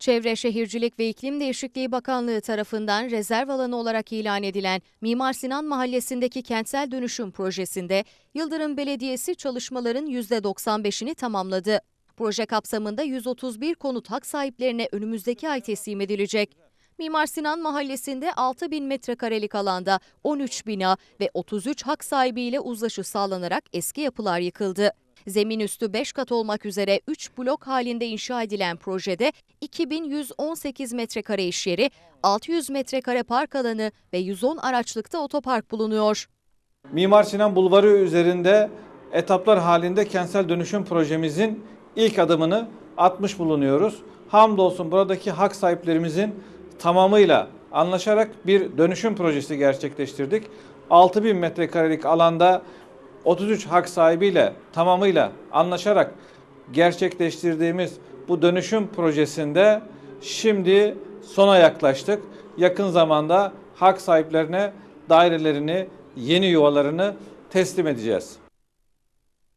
Çevre Şehircilik ve İklim Değişikliği Bakanlığı tarafından rezerv alanı olarak ilan edilen Mimar Sinan Mahallesi'ndeki kentsel dönüşüm projesinde Yıldırım Belediyesi çalışmaların %95'ini tamamladı. Proje kapsamında 131 konut hak sahiplerine önümüzdeki ay teslim edilecek. Mimar Sinan Mahallesi'nde 6 bin metrekarelik alanda 13 bina ve 33 hak sahibiyle uzlaşı sağlanarak eski yapılar yıkıldı. Zemin üstü 5 kat olmak üzere 3 blok halinde inşa edilen projede 2118 metrekare iş yeri, 600 metrekare park alanı ve 110 araçlıkta otopark bulunuyor. Mimar Sinan Bulvarı üzerinde etaplar halinde kentsel dönüşüm projemizin ilk adımını atmış bulunuyoruz. Hamdolsun buradaki hak sahiplerimizin tamamıyla anlaşarak bir dönüşüm projesi gerçekleştirdik. 6000 metrekarelik alanda 33 hak sahibiyle tamamıyla anlaşarak gerçekleştirdiğimiz bu dönüşüm projesinde şimdi sona yaklaştık. Yakın zamanda hak sahiplerine dairelerini, yeni yuvalarını teslim edeceğiz.